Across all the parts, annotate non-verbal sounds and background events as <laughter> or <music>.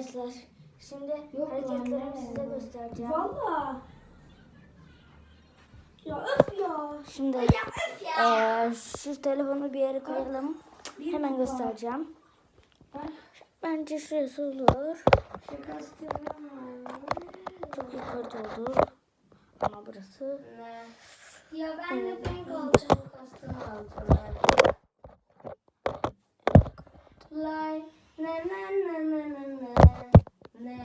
Arkadaşlar şimdi Yok hareketlerimi size göstereceğim. Valla. Ya öf ya. Şimdi Ya öf ya. eee, şu telefonu bir yere koyalım. Bir Hemen dakika. göstereceğim. Ben Bence şurası olur. Çok yukarıda olur. Ama burası. Ne? Ya ben de ben kalacağım kastımı alacağım. Lay ne ne ne ne ne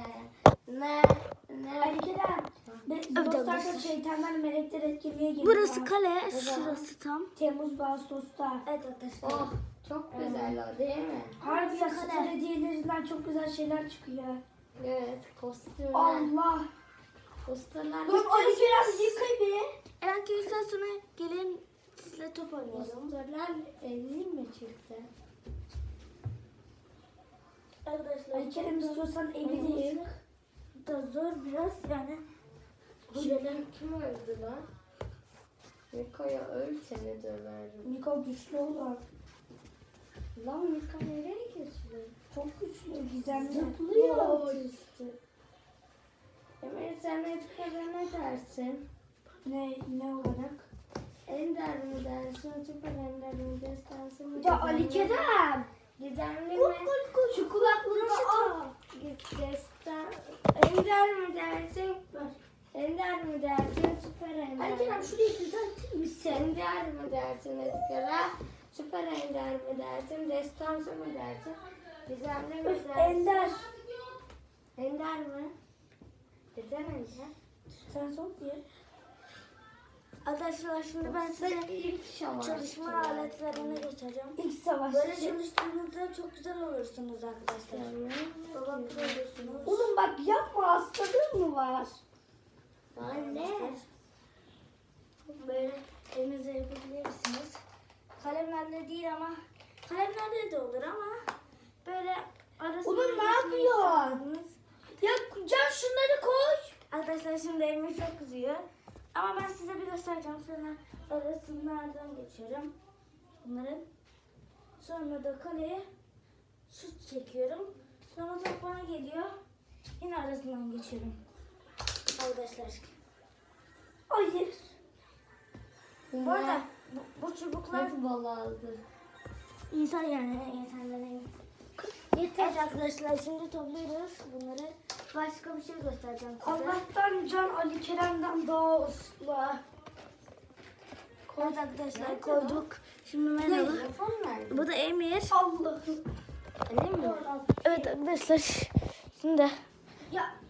ne ne Ali Kerem, be- Evet, dostlar evet. da şeytanlar melekler etkinliğe geliyor. Burası kale. Şurası tam. Temmuz Ağustos'ta. Evet arkadaşlar. Oh çok güzel o değil mi? Harbi ya kale. star hediyelerinden çok güzel şeyler çıkıyor. Evet kostümler. Allah. Posterler. Dur Ali Kerem yıkay bir. Eğer ki üstten sonra gelin sizle top oynayalım. Posterler 50 mi çıktı? Arkadaşlar. Ali Kerem istiyorsan evi de yık. da zor biraz yani. Şöyle kim öldü lan? Miko'ya öl seni döverim. Miko güçlü olan. Lan Miko nereye geçti? Çok güçlü, gizemli. Zıplıyor. Emir sen Edgar'a ne dersin? Ne, ne olarak? Ender mi dersin? Süper Ender mi? Mı? Ya Ali Kerem. Gizemli mi? şu kulaklarını al. Destan... Ender mi dersin? Ender mi dersin? Süper Ender Ali Kerem şurayı düzeltir misin? Ender mi dersin Edgar'a? Süper Ender mi dersin? Destansı mı dersin? Gizemli mi dersin? Ender. Ender mi? Neden Ender? Sen sok diye. Arkadaşlar şimdi ben size çalışma aletlerini göstereceğim. İlk savaş. Böyle çalıştığınızda çok güzel olursunuz arkadaşlar. Olursunuz. Oğlum bak yapma hastalığın mı var? Anne. Böyle elinizle yapabilirsiniz. Kalemlerle değil ama kalemlerle de olur ama böyle arasında Oğlum ne yapıyorsun? Ya Can şunları koy. Arkadaşlar şimdi Emir çok kızıyor. Ama ben size bir göstereceğim. Sonra arasınlardan geçiyorum. Bunların. Sonra da kaleye şut çekiyorum. Sonra top bana geliyor. Yine arasından geçiyorum. Arkadaşlar. Hayır. Bu arada bu, bu çubuklar Hep bal aldı. insan yani insanların Yeter arkadaşlar şimdi topluyoruz bunları. Başka bir şey göstereceğim size. Allah'tan Can Ali Kerem'den daha uslu. Evet arkadaşlar koyduk. Şimdi merhaba. Nerede? Bu da Emir. Allah'ım. Değil mi? Evet arkadaşlar. Şimdi Ya.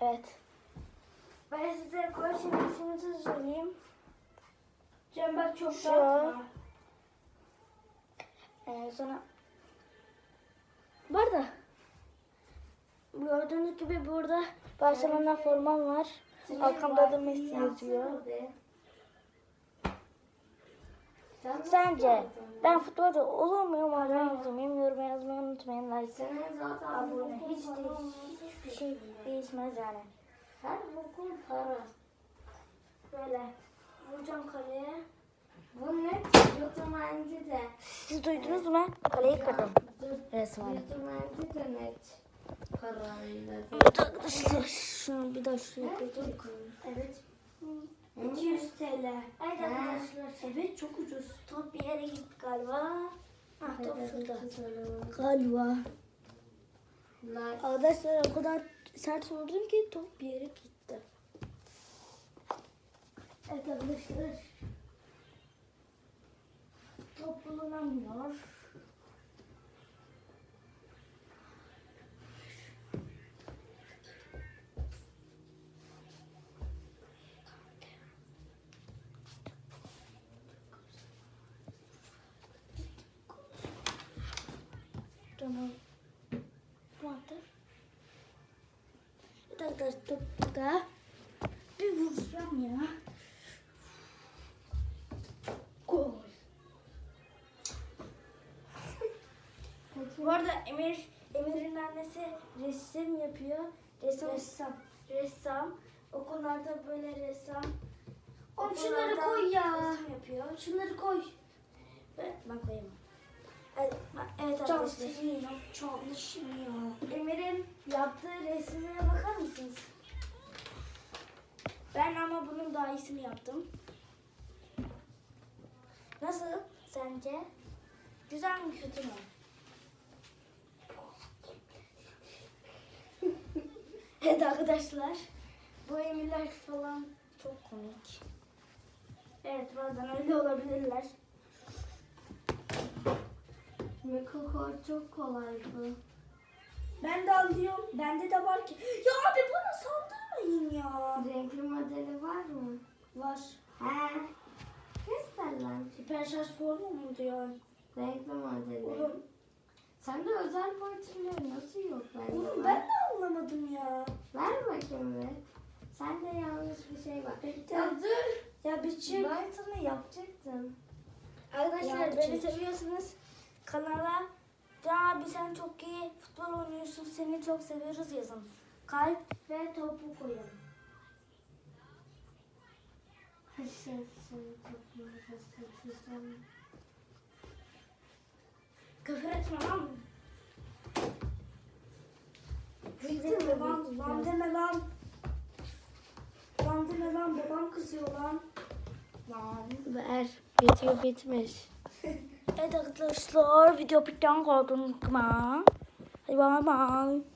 Evet. Ben size şimdi isminizi söyleyeyim. Can bak çok Şu. dağıtma. Ee, sonra bu arada gördüğünüz gibi burada Barcelona formam var. Arkamda da Messi yazıyor. Sence ben futbolcu olur muyum olmaz mıyım? Yorum yazmayı unutmayın. Like, abone. Hiç olmuş. Hiçbir şey değişmez yani. Her bokun para. Böyle vuracağım kaleye. Bu net yutumendi de. Siz duydunuz mu? Kaleyi kırdım. Resmen. Yutumendi de net parayla. Evet arkadaşlar şunu bir daha şuraya koyduk. Evet. Hı. 200 TL. Evet arkadaşlar. Evet çok ucuz. Top bir yere gitti galiba. Ah top şurada. Galiba. Arkadaşlar o kadar sert vurdum ki top bir yere gitti. Evet arkadaşlar. Top bulunamıyor. Tamam. Yaptı? Evet arkadaşlar burada bir vuracağım ya. Gol. Bu arada Emir Emir'in annesi resim yapıyor. Resim, Ressam. ressam. Okullarda böyle ressam. Oğlum şunları koy ya. Resim yapıyor. Şunları koy. Ve ben koyamam. Evet evet arkadaşlar. ya. Emir'in yaptığı resimlere bakar mısınız? Ben ama bunun daha iyisini yaptım. Nasıl sence? Güzel mi kötü mü? <laughs> evet arkadaşlar. Bu Emirler falan çok komik. Evet bazen öyle olabilirler. Mikro çok kolay bu. Ben de alıyorum. Bende de var ki. Ya abi bana saldırmayın ya. Renkli modeli var mı? Var. He. Göster lan. Hiper şarj formu mu diyor? Renkli modeli. Oğlum, Sende özel boyutları nasıl yok bende? oğlum ben de anlamadım ya. Ver bakayım bir. Sende yanlış bir şey var. Bekle. Ya dur. Ya bir çık. Boyutunu yapacaktın. Arkadaşlar Ya, beni seviyorsunuz. Kanala Can abi sen çok iyi futbol oynuyorsun seni çok seviyoruz yazın. Kalp ve topu koyun. Küfür etme lan. Bitti mi lan? Lan deme lan. Lan deme lan. Babam kızıyor lan. Lan. Ver. Video bitmiş. Evet arkadaşlar video bitten kaldım. Hadi bay.